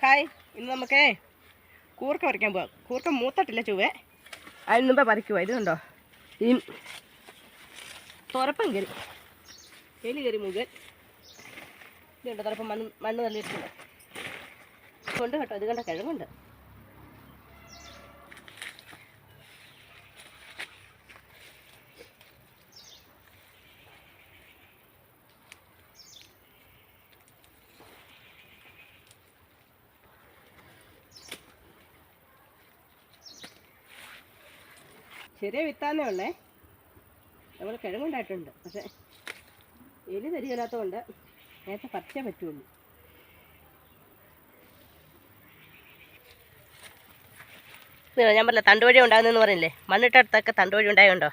Hi ഇന്ന് നമുക്ക് കൂർക്ക പറിക്കാൻ പോവാം. കൂർക്ക മൂത്തട്ടില്ല ചുവേ അതിന് മുമ്പേ ഇത് കണ്ടോ? ഈ തുറപ്പം കയറി. എലി കയറി മുകൾ ഇതുണ്ടോ തുറപ്പം മണ്ണ് മണ്ണ് തള്ളിയിട്ടുണ്ട്. കൊണ്ട് കേട്ടോ ഇത് കണ്ട കിഴങ്ങുണ്ട്. ചെറിയ വിത്താന്നേ ഉള്ളേ. നമ്മൾ കിഴങ്ങുണ്ടായിട്ടുണ്ട്. പക്ഷേ എലി തരികയില്ലാത്തതുകൊണ്ട് നേരത്തെ പറിച്ചേ പറ്റുള്ളൂ. ഞാൻ പറഞ്ഞ തണ്ടുവഴി ഉണ്ടാകുന്നെന്ന് പറഞ്ഞില്ലേ? മണ്ണിട്ടടുത്തൊക്കെ തണ്ടുവഴി ഉണ്ടായുണ്ടോ?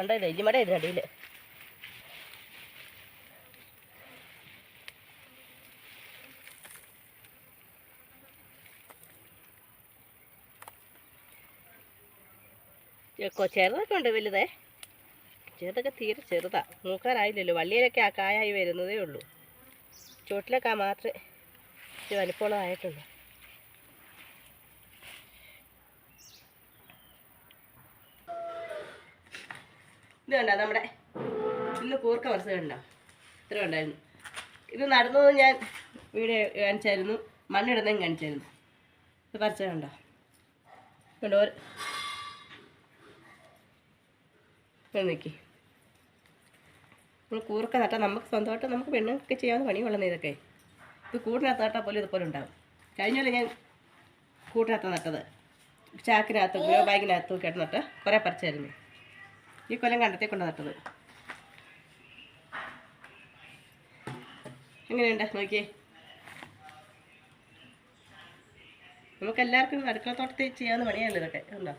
കണ്ടോ ഇത് എല്ലിമട ഇത് അടിയിൽ ചെറുതൊക്കെ ഉണ്ട് വലുതേ. ചെറുതൊക്കെ തീരെ ചെറുതാ. മൂക്കാറായില്ലല്ലോ. വള്ളിയിലൊക്കെ ആ കായായി വരുന്നതേ ഉള്ളൂ. ചുവട്ടിലൊക്കെ മാത്രമേ വലിപ്പമുള്ളതായിട്ടുള്ളൂ. ഇത് കണ്ട? നമ്മുടെ ഇന്ന് കൂർക്ക പറിച്ചത് കണ്ടോ? ഇത്ര ഉണ്ടായിരുന്നു ഇത് നടന്നത് ഞാൻ വീഡിയോ കാണിച്ചായിരുന്നു. മണ്ണിടുന്നതും കാണിച്ചായിരുന്നു. ഇത് പറിച്ചത് കണ്ടോ? കണ്ടോ? നോക്കി. നമ്മൾ കൂർക്ക നട്ടാൽ നമുക്ക് സ്വന്തമായിട്ട് നമുക്ക് പെണ്ണൊക്കെ ചെയ്യാവുന്ന പണിയുള്ളൂ ഇതൊക്കെ. ഇത് കൂടിനകത്ത് നട്ടാൽ പോലും ഇതുപോലെ ഉണ്ടാവും. കഴിഞ്ഞ ഞാൻ കൂട്ടിനകത്ത് നട്ടത്. ചാക്കിനകത്ത് ബാഗിനകത്ത് ഒക്കെ നട്ട് കുറേ പറിച്ചായിരുന്നു. ഈ കൊല്ലം കണ്ടത്തെ കൊണ്ട് നട്ടത്. എങ്ങനെയുണ്ട്? നോക്കിയേ. നമുക്കെല്ലാവർക്കും അടുക്കളത്തോട്ടത്തിൽ ചെയ്യാവുന്ന പണിയാണല്ലോ ഇതൊക്കെ. ഉണ്ടോ